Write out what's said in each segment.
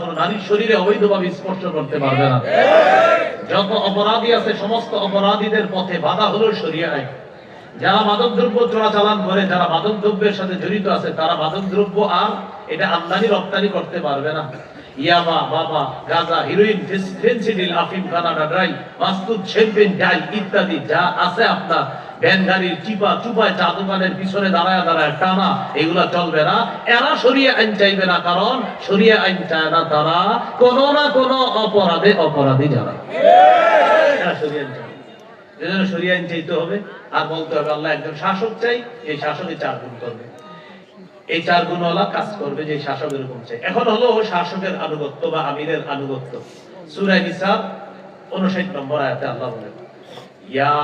কোনো নারীর শরীরে অবৈধভাবে স্পর্শ করতে পারবে না। যত অপরাধী আছে, সমস্ত অপরাধীদের পথে বাধা হলো শরিয়া আইন যারা মাদক দ্রব্য চোরাচালান করে, যারা মাদক দ্রব্যের সাথে জড়িত আছে, তারা মাদক দ্রব্য আর এটা আমদানি, রপ্তানি করতে পারবে না। ইয়াবা, বাবা, গাজা, হিরোইন, ফেন্সিডিল, আফিম, কানাডা ড্রাই মাস্তুদ শেম্পেন ডাই ইত্যাদি যা আছে আপনার চিপা চুপায় চা দোকানের পিছনে দাঁড়ায় দাঁড়ায় টানা, এগুলা চলবে না। এরা সরিয়ে আইন চাইবে না, কারণ সরিয়ে আইন চায় না তারা না অপরাধে অপরাধী যারা। আর বলতে হবে, আল্লাহ একজন শাসক চাই, এই চার গুণ করবে। এই চার গুণওয়ালা কাজ করবে যে শাসক এরকম চাই এখন হলো শাসকের আনুগত্য বা আমিরের আনুগত্য। সূরা নিসা 59 নম্বর আয়াতে আল্লাহ বলেন ইয়া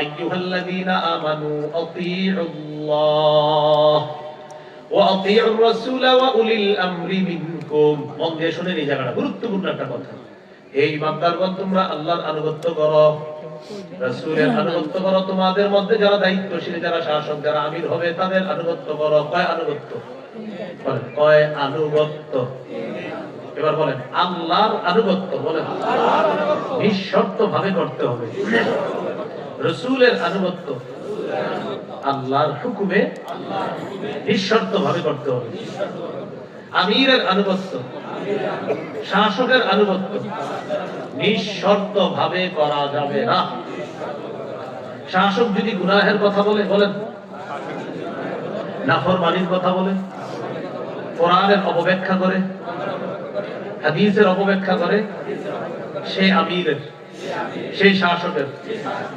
আইয়ুহাল্লাযীনা আমানু আতিউল্লাহ ওয়া আতিউর রাসূল ওয়া উলিল আমরি মিনকুম মন দিয়ে শুনেন এই জায়গাটা গুরুত্বপূর্ণ একটা কথা। এই বান্দারগণ তোমরা আল্লাহর আনুগত্য করো। রাসূলের আনুগত্য করো। তোমাদের মধ্যে যারা দায়িত্বশীল যারা শাসক যারা আমির হবে তাদের আনুগত্য করো। কয় আনুগত্য? কয় আনুগত্য? এবার বলেন, আল্লাহর আনুগত্য বলেন। নিঃশর্ত ভাবে করতে হবে। রসুলের আনুগত্য, আল্লাহর হুকুমে নিঃশর্ত ভাবে করতে হবে। আমিরের আনুগত্য, শাসকের আনুগত্য নিঃশর্ত ভাবে করা যাবে না। শাসক যদি গুনাহের কথা বলে, বলেন। নাফর নাফরমানির কথা বলে, কোরআনের অপব্যাখ্যা করে হাদিসের অপব্যাখ্যা করে সেই আমিরের সেই শাসকের।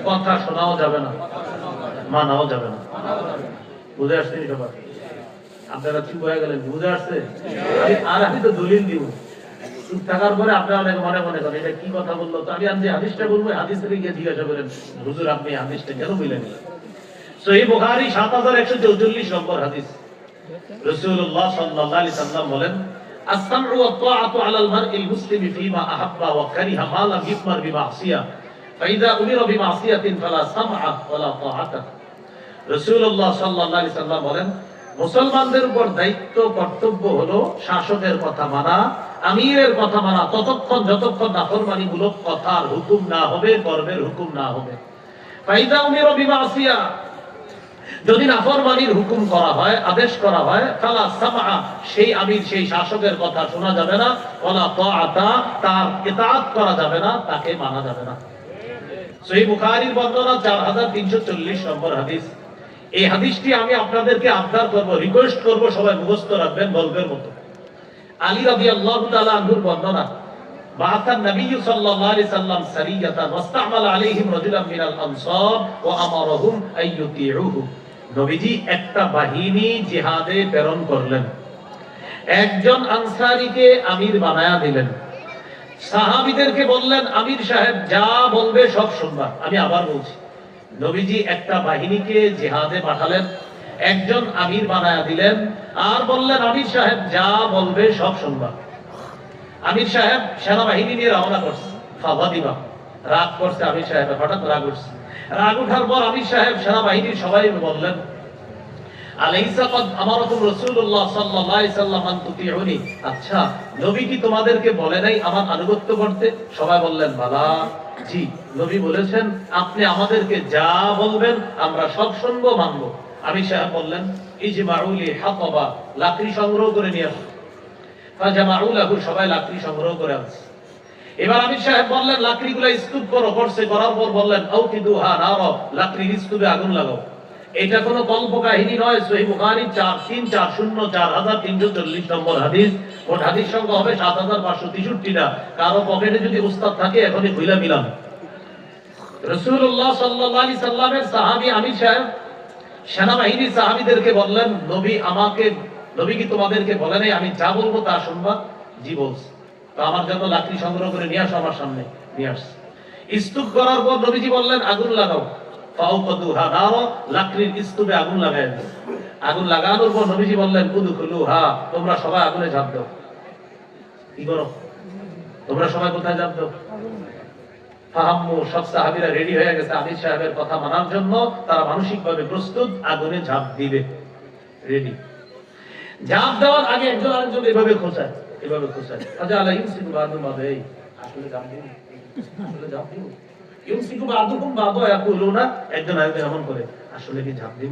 কথা শোনাও যাবে না, মানাও যাবে না। বুঝে আসছেন সবার আপনারা চুপ হয়ে গেলেন, বুঝে আসছে? আর আমি তো দলিল দিব। চুপ থাকার পরে আপনারা মনে মনে করেন, এটা কি কথা বলল? তো আমি আজ যে হাদিসটা বলব, হাদিস থেকে গিয়ে জিজ্ঞাসা করেন, হুজুর, আপনি হাদিসটা কেন বললেন? সহি বুখারী 7144 নম্বর হাদিস। রাসূলুল্লাহ সাল্লাল্লাহু আলাইহি সাল্লাম বলেন السمع والطاعة على المرء المسلم فيما أحب وكره ما لم يؤمر بمعصية فإذا أمر بمعصية فلا سمع ولا طاعة রাসূলুল্লাহ সাল্লাল্লাহু আলাইহি সাল্লাম বলেন মুসলমানদের উপর দায়িত্ব কর্তব্য হলো শাসকের কথা মানা আমিরের কথা মানা ততক্ষণ যতক্ষণ নাফরমানি মূলক কথার হুকুম না হবে কর্মের হুকুম না হবে ফাইদা উমির বিমাসিয়া যদি নাফরমানির হুকুম করা হয় আদেশ করা হয় ফালা সামা সেই আমির সেই শাসকের কথা শোনা যাবে না ওয়ালা তাআতা তার ইতাআত করা যাবে না তাকে মানা যাবে না সহি বুখারীর বর্ণনা 4340 নম্বর হাদিস এই হাদিসটি আমি আপনাদেরকে আবদার করব রিকোয়েস্ট করব সবাই মুখস্থ রাখবেন গল্পের মতো আলী রাদিয়াল্লাহু তাআলা আনহুর বর্ণনা بعث النبي صلى الله عليه وسلم سرية واستعمل عليهم رجلا من الأنصار وأمرهم أن يطيعوه নবীজি একটা বাহিনী জিহাদে প্রেরণ করলেন। একজন আনসারীকে আমির বানায়া দিলেন। সাহাবীদেরকে বললেন, আমির সাহেব, যা বলবে সব শুনবা। আমি আবার বলছি নবীজি একটা বাহিনীকে জিহাদে পাঠালেন, একজন আমির বানায়া দিলেন আর বললেন, আমির সাহেব, যা বলবে সব শুনবা। আমির সাহেব সেনাবাহিনী নিয়ে রওনা করছে ফাভাদিবা রাগ করছে আমির সাহেব হঠাৎ রাগ উঠছে। রাগ উঠার পর আমির সাহেব সেনাবাহিনীর সবাই বললেন আচ্ছা সবাই বললেন আপনি আমাদেরকে যা বলবেন আমরা সব শুনব, মানবো। আমি সাহেব বললেন এই ইজমাউলি হাতাবা, লাকড়ি সংগ্রহ করে নিয়ে আসো। সবাই লাকড়ি সংগ্রহ করে আনছে। এবার আমির সাহেব বললেন, লাকড়িগুলো স্তূপ করো করছে করার পর বললেন নার, লাকড়ির স্তূপে আগুন লাগাও। এটা কোনো কাহিনী নয়, সহি বুখারী, চার তিন, চার শূন্য, চার হাজার তিনশো চল্লিশ নম্বর হাদিস। ওর হাদিস সংখ্যা হবে সাত হাজার পাঁচশো তেষট্টিটা। কারও পকেটে যদি উস্তাদ থাকে, এখনই মিলাম রসুল্লাহ সাল্লাহ সাল্লামের সাহাবি সাহেব সেনাবাহিনীর সাহাবিদেরকে বললেন, নবী আমাকে, নবী কি তোমাদেরকে বলে নাই? আমি যা বলব তা শুনবা, জি বলছি। আমার জন্য লাকড়ি সংগ্রহ করে নিয়ে আসো আমার সামনে, নিয়ে আসছে। স্তূপ করার পর নবীজি বললেন, আগুন লাগাও। ফাউকাদুহা নারা, লাকড়ির স্তূপে আগুন লাগাই আগুন লাগানোর পর নবীজি বললেন, উদখুলুহা, তোমরা সবাই আগুনে ঝাঁপ দাও। কি করো? তোমরা সবাই কোথায় ঝাঁপ দাও? ফাহাম্মু, সব সাহাবীরা রেডি হয়ে গেছে কথা মানার জন্য। তারা মানসিকভাবে প্রস্তুত, আগুনে ঝাঁপ দিবে। রেডি ঝাঁপ দেওয়ার আগে একজন আরেকজন এভাবে খোঁচায়। এভাবে খুশায় আচ্ছা আল্লাহ ইউসিক বাদু মাদে আসলে জাম দিব আসলে জাম দিব বাদু হুম বাদু, ইয়াকুলুনা, একজন আরেকজন এমন করে, আসলে কি ঝাঁপ দিন?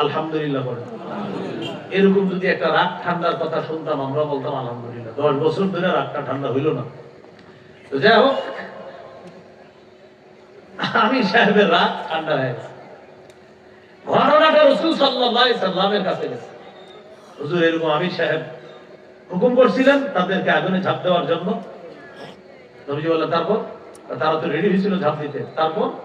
আলহামদুলিল্লাহ বলে এরকম যদি একটা রাগ ঠান্ডার কথা শুনতাম আমরা বলতাম, আলহামদুলিল্লাহ। দশ বছর ধরে রাগটা ঠান্ডা হইল না। তো যাই হোক, আমি সাহেবের রাগ ঠান্ডা হয়ে ঘটনাটা রসুল সাল্লাহ সাল্লামের কাছে গেছে। হুজুর, এরকম আমির সাহেব হুকুম করছিলেন তাদেরকে আগুনে ঝাঁপ দেওয়ার জন্য। নবীজি বললেন, তারপর? তারা তো রেডি হয়েছিল ঝাঁপ দিতে। তারপর?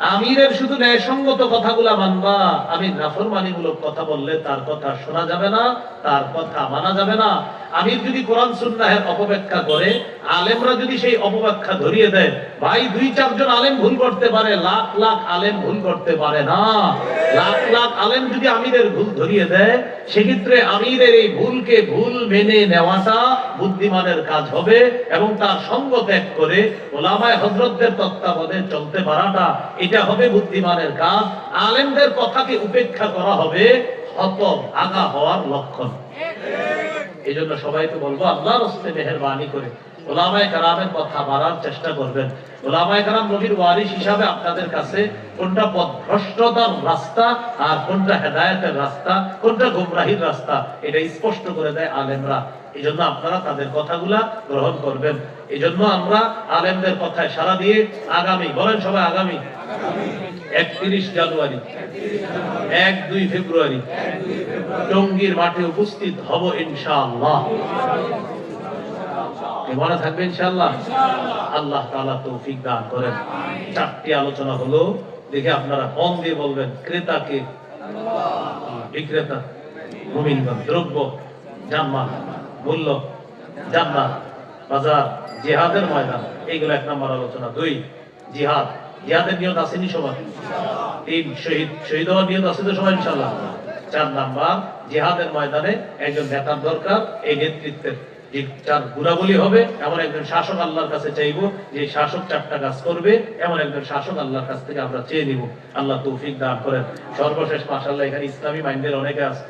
আমিরের শুধু ন্যায়সঙ্গত কথাগুলা মানবা। আমির নাফরমানিমূলক কথা বললে তার কথা শোনা যাবে না, তার কথা মানা যাবে না। আমির যদি কোরআন সুন্নাহের অপব্যাখ্যা করে, আলেমরা যদি সেই অপব্যাখ্যা ধরিয়ে দেয়, ভাই, দুই চারজন আলেম ভুল করতে পারে, লাখ লাখ আলেম ভুল করতে পারে না। লাখ লাখ আলেম যদি আমিরের ভুল ধরিয়ে দেয়, সেক্ষেত্রে আমিরের এই ভুলকে ভুল মেনে নেওয়াটা বুদ্ধিমানের কাজ হবে এবং তার সঙ্গ ত্যাগ করে ওলামায় হজরতদের তত্ত্বাবধানে চলতে পারাটা এটা হবে বুদ্ধিমানের কাজ। আলেমদের কথাকে উপেক্ষা করা হবে আগা হওয়ার লক্ষণ। এই জন্য সবাইকে বলব আল্লাহর হস্তে মেহরবানি করে ওলামায় কারামের কথা বাড়ার চেষ্টা করবেন। ওলামায় কারাম নবীর ওয়ারিস হিসাবে আপনাদের কাছে কোনটা পথভ্রষ্টতার রাস্তা আর কোনটা হেদায়েতের রাস্তা কোনটা গুমরাহির রাস্তা এটা স্পষ্ট করে দেয় আলেমরা। এই জন্য আপনারা তাদের কথাগুলা গ্রহণ করবেন। এই জন্য আমরা আলেমদের কথায় সারা দিয়ে আগামী বলেন সবাই আগামী। একত্রিশ জানুয়ারি। এক দুই ফেব্রুয়ারি। টঙ্গীর মাঠে উপস্থিত হব ইনশাআল্লাহ। এ থাকবে ইনশাআল্লাহ। আল্লাহ তাআলা তৌফিক দান করেন। চারটি আলোচনা হলো, দেখে আপনারা মন দিয়ে বলবেন ক্রেতাকে বিক্রেতা, মুমিনগণ, দ্রব্য জানমাল মূল্য, জান্নাত, বাজার, জিহাদের ময়দান, এইগুলো এক নম্বর আলোচনা। দুই, জিহাদ, জিহাদের নিয়ত আসেনি সবার? তিন, শহীদ শহীদ হওয়ার নিয়ত আছে তো সবাই ইনশাল্লাহ চার নাম্বার, জিহাদের ময়দানে একজন নেতার দরকার, এই নেতৃত্বের। যে চার গুণাবলী হবে, এমন একজন শাসক আল্লাহর কাছে চাইব যে শাসক চারটা কাজ করবে, এমন একজন শাসক আল্লাহর কাছ থেকে আমরা চেয়ে নিব। আল্লাহ তৌফিক দান করেন। সর্বশেষ মাসাল্লাহ এখানে ইসলামী মাইন্ডের অনেকে আছে।